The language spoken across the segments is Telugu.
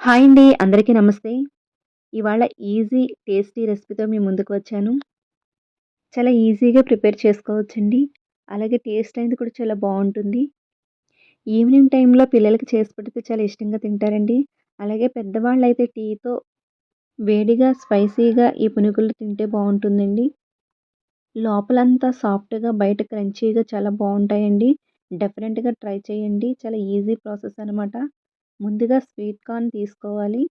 హాయ్ అండి. అందరికీ నమస్తే. ఇవాళ ఈజీ, టేస్టీ రెసిపీతో మీ ముందుకు వచ్చాను. చాలా ఈజీగా ప్రిపేర్ చేసుకోవచ్చండి. అలాగే టేస్ట్ అనేది కూడా చాలా బాగుంటుంది ఈవినింగ్ టైంలో పిల్లలకి చేసి పెడితే చాలా ఇష్టంగా తింటారండి. అలాగే పెద్దవాళ్ళైతే టీతో వేడిగా, స్పైసీగా ఈ పునుగులు తింటే బాగుంటుందండి లోపలంతా సాఫ్ట్‌గా, బయట క్రంచీగా చాలా బాగుంటాయండి డెఫినెట్‌గా ట్రై చేయండి. చాలా ఈజీ ప్రాసెస్ అనమాట. ముందుగా స్వీట్ కార్న్ తీసుకోవాలి.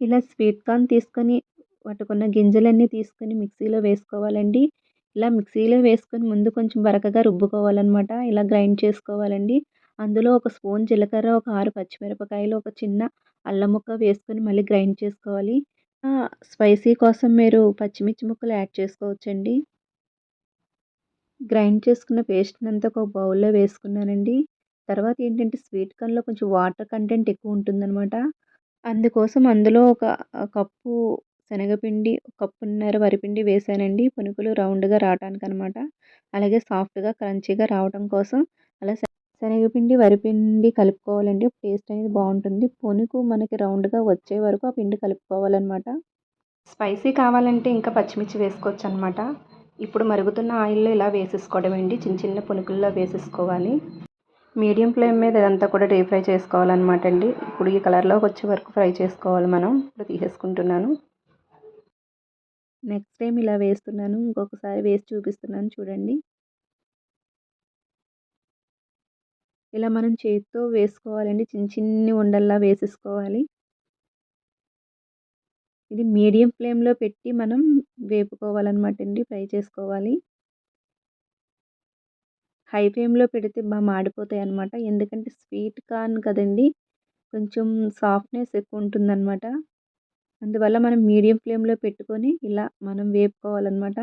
ఇలా స్వీట్ కార్న్ తీసుకొని వాటికున్న గింజలన్నీ తీసుకొని మిక్సీలో వేసుకోవాలండి. ఇలా మిక్సీలో వేసుకొని ముందు కొంచెం బరకగా రుబ్బుకోవాలన్నమాట ఇలా గ్రైండ్ చేసుకోవాలండి. అందులో ఒక స్పూన్ జీలకర్ర, ఒక ఆరు పచ్చిమిరపకాయలు, ఒక చిన్న అల్లం ముక్క వేసుకొని మళ్ళీ గ్రైండ్ చేసుకోవాలి. స్పైసీ కోసం మీరు పచ్చిమిర్చి ముక్కలు యాడ్ చేసుకోవచ్చండి. గ్రైండ్ చేసుకున్న పేస్ట్‌నంతా ఒక బౌల్‌లో వేసుకున్నానండి. తర్వాత ఏంటంటే స్వీట్ కార్న్‌లో కొంచెం వాటర్ కంటెంట్ ఎక్కువ ఉంటుందనమాట. అందుకోసం అందులో ఒక కప్పు శనగపిండి, కప్పున్నర వరిపిండి వేశానండి. పునుకులు రౌండ్‌గా రావటానికనమాట. అలాగే సాఫ్ట్‌గా, క్రంచీగా రావటం కోసం అలా శనగపిండి, వరిపిండి కలుపుకోవాలండి. టేస్ట్ అనేది బాగుంటుంది పునుకు మనకి రౌండ్‌గా వచ్చే వరకు ఆ పిండి కలుపుకోవాలన్నమాట స్పైసీ కావాలంటే ఇంకా పచ్చిమిర్చి వేసుకోవచ్చు అనమాట ఇప్పుడు మరుగుతున్న ఆయిల్‌లో ఇలా వేసేసుకోవడమేండి. చిన్న చిన్న పునుకుల్లో వేసేసుకోవాలి. మీడియం ఫ్లేమ్ మీద ఇదంతా కూడా డీప్ ఫ్రై చేసుకోవాలనమాట అండి. ఇప్పుడు ఈ కలర్‌లోకి వచ్చే వరకు ఫ్రై చేసుకోవాలి మనం. ఇప్పుడు తీసేసుకుంటున్నాను. నెక్స్ట్ టైం ఇలా వేస్తున్నాను. ఇంకొకసారి వేసి చూపిస్తున్నాను చూడండి. ఇలా మనం చేతితో వేసుకోవాలండి. చిన్న చిన్ని ఉండల్లా వేసేసుకోవాలి. ఇది మీడియం ఫ్లేమ్‌లో పెట్టి మనం వేపుకోవాలన్నమాట అండి. ఫ్రై చేసుకోవాలి. హై ఫ్లేమ్‌లో పెడితే బాగా మాడిపోతాయి అనమాట ఎందుకంటే స్వీట్ కార్న్ కదండీ! కొంచెం సాఫ్ట్‌నెస్ ఎక్కువ ఉంటుందన్నమాట. అందువల్ల మనం మీడియం ఫ్లేమ్‌లో పెట్టుకొని ఇలా మనం వేపుకోవాలన్నమాట.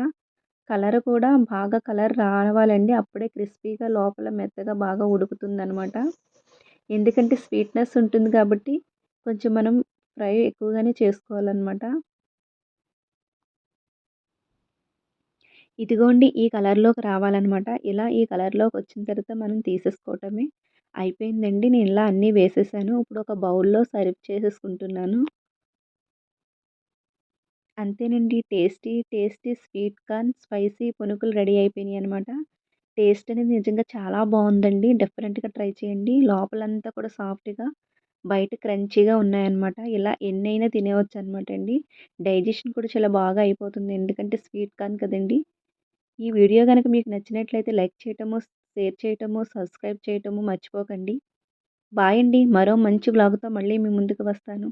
కలర్ కూడా బాగా కలర్ రావాలండి. అప్పుడే క్రిస్పీగా లోపల మెత్తగా బాగా ఉడుకుతుందనమాట ఎందుకంటే స్వీట్‌నెస్ ఉంటుంది కాబట్టి కొంచెం మనం ఫ్రై ఎక్కువగానే చేసుకోవాలన్నమాట. ఇదిగోండి ఈ కలర్‌లోకి రావాలన్నమాట. ఇలా ఈ కలర్‌లోకి వచ్చిన తర్వాత మనం తీసేసుకోవటమే. అయిపోయిందండి. నేను ఇలా అన్నీ వేసేసాను. ఇప్పుడు ఒక బౌల్‌లో సర్వ్ చేసేసుకుంటున్నాను. అంతేనండి. Tasty, tasty sweet corn spicy punukulu ready అయిపోయినాయి అనమాట టేస్ట్ అనేది నిజంగా చాలా బాగుందండి డిఫరెంట్గా ట్రై చేయండి. లోపలంతా కూడా సాఫ్ట్‌గా, బయట క్రంచీగా ఉన్నాయన్నమాట. ఇలా ఎన్నైనా తినేవచ్చు అనమాట అండి. డైజెషన్ కూడా చాలా బాగా అయిపోతుంది. ఎందుకంటే స్వీట్ కార్న్ కదండి ఈ వీడియో కనుక మీకు నచ్చినట్లయితే లైక్ చేయటము, షేర్ చేయటము, సబ్స్క్రైబ్ చేయటము మర్చిపోకండి. బాయ్ అండి. మరో మంచి బ్లాగ్తో మళ్ళీ మీ ముందుకు వస్తాను.